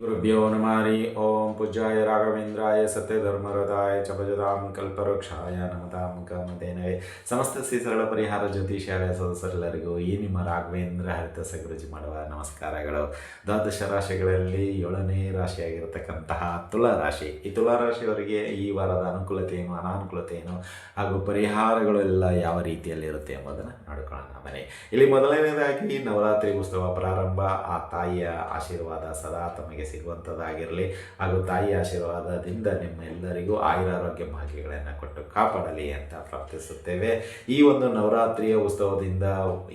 ಗುರುಭ್ಯೋ ನಮಾರಿ ಓಂ ಪೂಜ್ಯಾಯ ರಾಘವೇಂದ್ರಾಯ ಸತ್ಯಧರ್ಮರದಾಯ ಚ ಭಜದಾಂ ಕಲ್ಪವೃಕ್ಷಾಯ ನಮತಾಂ ಕಮತೇನವೇ ಸಮಸ್ತ ಶ್ರೀ ಸರಳ ಪರಿಹಾರ ಜ್ಯೋತಿಷಾಲಯ ಸದಸ್ಯರೆಲ್ಲರಿಗೂ ಈ ನಿಮ್ಮ ರಾಘವೇಂದ್ರ ಹರಿತ ಸಗುರುಜಿ ಮಾಡುವ ನಮಸ್ಕಾರಗಳು. ದ್ವಾದಶ ರಾಶಿಗಳಲ್ಲಿ ಏಳನೇ ರಾಶಿಯಾಗಿರತಕ್ಕಂತಹ ತುಲಾ ರಾಶಿ. ಈ ತುಲಾ ರಾಶಿಯವರಿಗೆ ಈ ವಾರದ ಅನುಕೂಲತೆ ಏನು ಅನಾನುಕೂಲತೆ ಏನು ಹಾಗೂ ಪರಿಹಾರಗಳು ಎಲ್ಲ ಯಾವ ರೀತಿಯಲ್ಲಿರುತ್ತೆ ಎಂಬುದನ್ನು ನೋಡಿಕೊಳ್ಳೋಣ ಬನ್ನಿ. ಇಲ್ಲಿ ಮೊದಲನೇದಾಗಿ ನವರಾತ್ರಿ ಉತ್ಸವ ಪ್ರಾರಂಭ. ಆ ತಾಯಿಯ ಆಶೀರ್ವಾದ ಸದಾ ತಮಗೆ ಸಿಗುವಂಥದ್ದಾಗಿರಲಿ ಹಾಗೂ ತಾಯಿ ಆಶೀರ್ವಾದದಿಂದ ನಿಮ್ಮೆಲ್ಲರಿಗೂ ಆಯುರಾರೋಗ್ಯ ಭಾಗ್ಯಗಳನ್ನು ಕೊಟ್ಟು ಕಾಪಾಡಲಿ ಅಂತ ಪ್ರಾರ್ಥಿಸುತ್ತೇವೆ. ಈ ಒಂದು ನವರಾತ್ರಿಯ ಉತ್ಸವದಿಂದ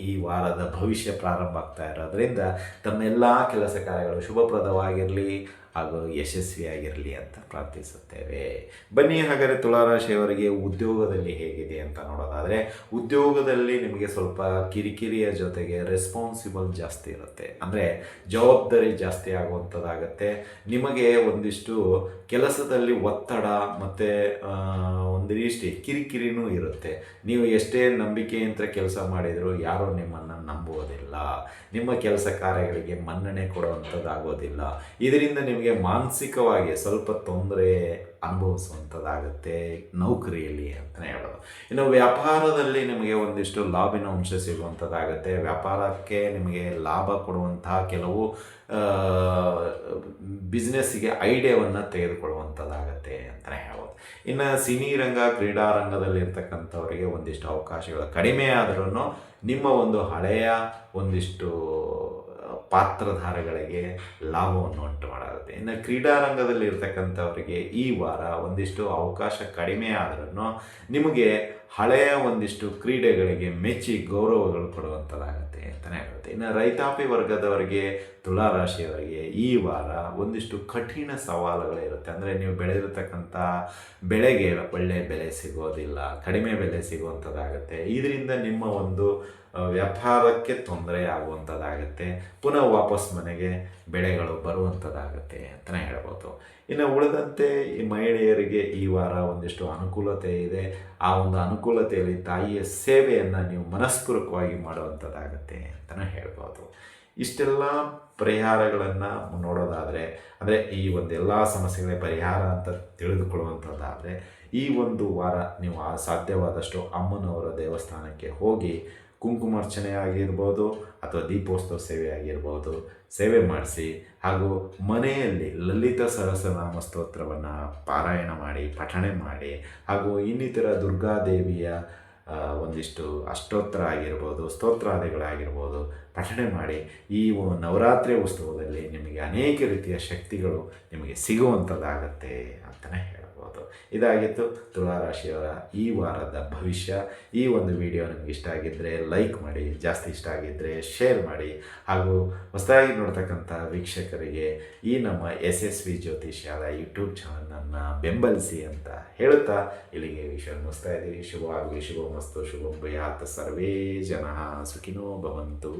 ಈ ವಾರದ ಭವಿಷ್ಯ ಪ್ರಾರಂಭ ಆಗ್ತಾ ಇರೋದ್ರಿಂದ ತಮ್ಮೆಲ್ಲ ಕೆಲಸ ಕಾರ್ಯಗಳು ಶುಭಪ್ರದವಾಗಿರಲಿ. ಹಾಗೂ ಯಶಸ್ವಿಯಾಗಿರಲಿ ಅಂತ ಪ್ರಾರ್ಥಿಸುತ್ತೇವೆ. ಬನ್ನಿ ಹಾಗಾದರೆ ತುಲಾರಾಶಿಯವರಿಗೆ ಉದ್ಯೋಗದಲ್ಲಿ ಹೇಗಿದೆ ಅಂತ ನೋಡೋದಾದರೆ, ಉದ್ಯೋಗದಲ್ಲಿ ನಿಮಗೆ ಸ್ವಲ್ಪ ಕಿರಿಕಿರಿಯ ಜೊತೆಗೆ ರೆಸ್ಪಾನ್ಸಿಬಲ್ ಜಾಸ್ತಿ ಇರುತ್ತೆ. ಅಂದರೆ ಜವಾಬ್ದಾರಿ ಜಾಸ್ತಿ ಆಗುವಂಥದ್ದಾಗತ್ತೆ. ನಿಮಗೆ ಒಂದಿಷ್ಟು ಕೆಲಸದಲ್ಲಿ ಒತ್ತಡ ಮತ್ತು ಒಂದಿಷ್ಟು ಕಿರಿಕಿರಿನೂ ಇರುತ್ತೆ. ನೀವು ಎಷ್ಟೇ ನಂಬಿಕೆಯಂತ್ರ ಕೆಲಸ ಮಾಡಿದರೂ ಯಾರೂ ನಿಮ್ಮನ್ನು ನಂಬುವುದಿಲ್ಲ. ನಿಮ್ಮ ಕೆಲಸ ಕಾರ್ಯಗಳಿಗೆ ಮನ್ನಣೆ ಕೊಡುವಂಥದ್ದಾಗೋದಿಲ್ಲ. ಇದರಿಂದ ನಿಮಗೆ ಮಾನಸಿಕವಾಗಿ ಸ್ವಲ್ಪ ತೊಂದರೆ ಅನುಭವಿಸುವಂಥದ್ದಾಗುತ್ತೆ ನೌಕರಿಯಲ್ಲಿ ಅಂತಲೇ ಹೇಳೋದು. ಇನ್ನು ವ್ಯಾಪಾರದಲ್ಲಿ ನಿಮಗೆ ಒಂದಿಷ್ಟು ಲಾಭಿನ ಅಂಶ ಸಿಗುವಂಥದ್ದಾಗುತ್ತೆ. ವ್ಯಾಪಾರಕ್ಕೆ ನಿಮಗೆ ಲಾಭ ಕೊಡುವಂತಹ ಕೆಲವು ಬಿಸ್ನೆಸ್ಸಿಗೆ ಐಡಿಯಾವನ್ನು ತೆಗೆದುಕೊಳ್ಳುವಂಥದ್ದಾಗತ್ತೆ ಅಂತಲೇ ಹೇಳ್ಬೋದು. ಇನ್ನು ಸಿನಿ ರಂಗ, ಕ್ರೀಡಾ ರಂಗದಲ್ಲಿರ್ತಕ್ಕಂಥವರಿಗೆ ಒಂದಿಷ್ಟು ಅವಕಾಶಗಳು ಕಡಿಮೆ ಆದ್ರೂ ನಿಮ್ಮ ಒಂದು ಹಳೆಯ ಒಂದಿಷ್ಟು ಪಾತ್ರಧಾರಗಳಿಗೆ ಲಾಭವನ್ನು ಉಂಟು ಮಾಡಾಗುತ್ತೆ. ಇನ್ನು ಕ್ರೀಡಾರಂಗದಲ್ಲಿ ಇರ್ತಕ್ಕಂಥವರಿಗೆ ಈ ವಾರ ಒಂದಿಷ್ಟು ಅವಕಾಶ ಕಡಿಮೆ ಆದ್ರೂ ನಿಮಗೆ ಹಳೆಯ ಒಂದಿಷ್ಟು ಕ್ರೀಡೆಗಳಿಗೆ ಮೆಚ್ಚಿ ಗೌರವಗಳು ಕೊಡುವಂಥದ್ದಾಗುತ್ತೆ ಅಂತಲೇ ಹೇಳುತ್ತೆ ಇನ್ನು ರೈತಾಪಿ ವರ್ಗದವರಿಗೆ ತುಲಾರಾಶಿಯವರಿಗೆ ಈ ವಾರ ಒಂದಿಷ್ಟು ಕಠಿಣ ಸವಾಲುಗಳಿರುತ್ತೆ ಅಂದರೆ ನೀವು ಬೆಳೆದಿರತಕ್ಕಂಥ ಬೆಳೆಗೆ ಒಳ್ಳೆಯ ಬೆಲೆ ಸಿಗೋದಿಲ್ಲ, ಕಡಿಮೆ ಬೆಲೆ ಸಿಗುವಂಥದ್ದಾಗುತ್ತೆ. ಇದರಿಂದ ನಿಮ್ಮ ಒಂದು ವ್ಯಾಪಾರಕ್ಕೆ ತೊಂದರೆ ಆಗುವಂಥದ್ದಾಗುತ್ತೆ, ಪುನಃ ವಾಪಸ್ ಮನೆಗೆ ಬೆಳೆಗಳು ಬರುವಂಥದ್ದಾಗುತ್ತೆ ಅಂತಲೇ ಹೇಳ್ಬೋದು. ಇನ್ನು ಉಳಿದಂತೆ ಈ ಮಹಿಳೆಯರಿಗೆ ಈ ವಾರ ಒಂದಿಷ್ಟು ಅನುಕೂಲತೆ ಇದೆ. ಆ ಒಂದು ಅನುಕೂಲತೆಯಲ್ಲಿ ತಾಯಿಯ ಸೇವೆಯನ್ನು ನೀವು ಮನಸ್ಪೂರ್ವಕವಾಗಿ ಮಾಡುವಂಥದ್ದಾಗುತ್ತೆ ಅಂತಲೇ ಹೇಳ್ಬೋದು. ಇಷ್ಟೆಲ್ಲ ಪರಿಹಾರಗಳನ್ನು ನೋಡೋದಾದರೆ, ಅಂದರೆ ಈ ಒಂದು ಎಲ್ಲ ಸಮಸ್ಯೆಗಳ ಪರಿಹಾರ ಅಂತ ತಿಳಿದುಕೊಳ್ಳುವಂಥದ್ದಾದರೆ, ಈ ಒಂದು ವಾರ ನೀವು ಸಾಧ್ಯವಾದಷ್ಟು ಅಮ್ಮನವರ ದೇವಸ್ಥಾನಕ್ಕೆ ಹೋಗಿ ಕುಂಕುಮಾರ್ಚನೆ ಆಗಿರ್ಬೋದು ಅಥವಾ ದೀಪೋತ್ಸವ ಸೇವೆ ಆಗಿರ್ಬೋದು, ಸೇವೆ ಮಾಡಿಸಿ ಹಾಗೂ ಮನೆಯಲ್ಲಿ ಲಲಿತ ಸಹಸ್ರನಾಮ ಸ್ತೋತ್ರವನ್ನು ಪಾರಾಯಣ ಮಾಡಿ, ಪಠಣೆ ಮಾಡಿ ಹಾಗೂ ಇನ್ನಿತರ ದುರ್ಗಾದೇವಿಯ ಒಂದಿಷ್ಟು ಅಷ್ಟೋತ್ತರ ಆಗಿರ್ಬೋದು, ಸ್ತೋತ್ರಾದಿಗಳಾಗಿರ್ಬೋದು ಪಠಣೆ ಮಾಡಿ ಈ ನವರಾತ್ರಿ ಉತ್ಸವದಲ್ಲಿ ನಿಮಗೆ ಅನೇಕ ರೀತಿಯ ಶಕ್ತಿಗಳು ನಿಮಗೆ ಸಿಗುವಂಥದ್ದಾಗತ್ತೆ ಅಂತಲೇ ಹೇಳ್ಬೋದು. ಇದಾಗಿತ್ತು ತುಲಾರಾಶಿಯವರ ಈ ವಾರದ ಭವಿಷ್ಯ. ಈ ಒಂದು ವಿಡಿಯೋ ನಿಮ್ಗೆ ಇಷ್ಟ ಆಗಿದ್ದರೆ ಲೈಕ್ ಮಾಡಿ, ಜಾಸ್ತಿ ಇಷ್ಟ ಆಗಿದ್ದರೆ ಶೇರ್ ಮಾಡಿ, ಹಾಗೂ ಹೊಸದಾಗಿ ನೋಡ್ತಕ್ಕಂಥ ವೀಕ್ಷಕರಿಗೆ ಈ ನಮ್ಮ ಎಸ್ ಎಸ್ ವಿ ಜ್ಯೋತಿಷ್ಯಾಲ ಯೂಟ್ಯೂಬ್ ಚಾನಲನ್ನು ಬೆಂಬಲಿಸಿ ಅಂತ ಹೇಳುತ್ತಾ ಇಲ್ಲಿಗೆ ವಿಷಯ ಮುಗಿಸ್ತಾ ಇದ್ದೀವಿ. ಶುಭವಾಗಲಿ ಶುಭ ಮಸ್ತು ಶುಭಂ ಭಯಾತ ಸರ್ವೇ ಜನ ಸುಖಿನೋ ಭವಂತು.